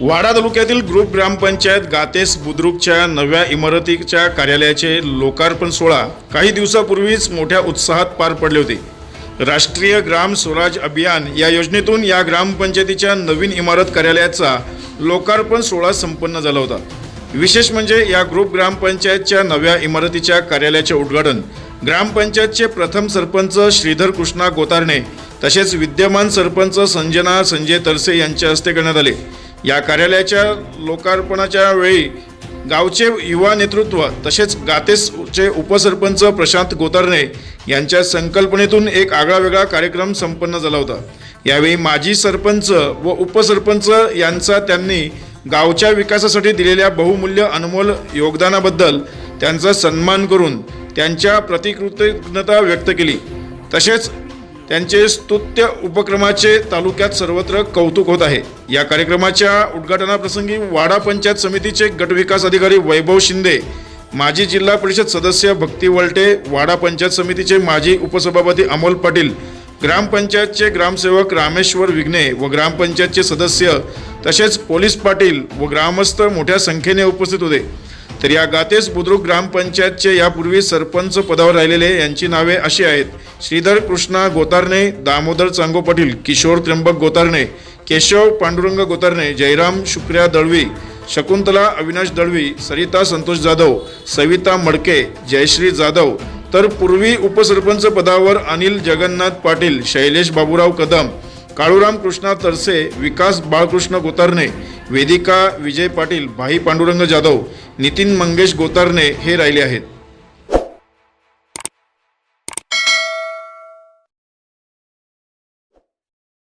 वाडा तालुक्यातील ग्रुप ग्रामपंचायत गातेस बुद्रुकच्या नव्या इमारतीच्या कार्यालयाचे लोकार्पण सोहळा काही दिवसापूर्वीच मोठ्या उत्साहात पार पडले होते. राष्ट्रीय ग्राम स्वराज अभियान या योजनेतून या ग्रामपंचायतीच्या नवीन इमारत कार्यालयाचा लोकार्पण सोहळा संपन्न झाला होता. विशेष म्हणजे या ग्रुप ग्रामपंचायतच्या नव्या इमारतीच्या कार्यालयाचे उद्घाटन ग्रामपंचायतचे प्रथम सरपंच श्रीधर कृष्णा गोतारणे तसेच विद्यमान सरपंच संजना संजय तरसे यांच्या हस्ते करण्यात आले. या कार्यालयाच्या लोकार्पणाच्या वेळी गावचे युवा नेतृत्व तसेच गातेसचे उपसरपंच प्रशांत गोतारणे यांच्या संकल्पनेतून एक आगळावेगळा कार्यक्रम संपन्न झाला होता. यावेळी माजी सरपंच व उपसरपंच यांचा त्यांनी गावच्या विकासासाठी दिलेल्या बहुमूल्य अनमोल योगदानाबद्दल त्यांचा सन्मान करून त्यांच्या प्रतिकृतज्ञता व्यक्त केली. तसेच त्यांचे स्तुत्य उपक्रमाचे तालुक्यात सर्वत्र कौतुक होत आहे. या कार्यक्रमाच्या उद्घाटनाप्रसंगी वाडा पंचायत समितीचे गटविकास अधिकारी वैभव शिंदे माजी जिल्हा परिषद सदस्य भक्ती वलटे वाडा पंचायत समितीचे माजी उपसभापती अमोल पाटील ग्रामपंचायतचे ग्रामसेवक रामेश्वर विघ्ने व ग्रामपंचायतचे सदस्य तसेच पोलीस पाटील व ग्रामस्थ मोठ्या संख्येने उपस्थित होते. तर या गातेस बुद्रुक ग्रामपंचायतचे यापूर्वी सरपंच पदावर राहिलेले यांची नावे अशी आहेत. श्रीधर कृष्णा गोतारणे दामोदर चांगो पाटील किशोर त्र्यंबक गोतारणे केशव पांडुरंग गोतारणे जयराम शुक्र्या दळवी शकुंतला अविनाश दळवी सरिता संतोष जाधव सविता मडके जयश्री जाधव तर पूर्वी उपसरपंच पदावर अनिल जगन्नाथ पाटील शैलेश बाबूराव कदम काळूराम कृष्णा तरसे विकास बाळकृष्ण गोतारणे वेदिका विजय पाटील भाई पांडुरंग जाधव नितीन मंगेश गोतारणे हे राहिले आहेत.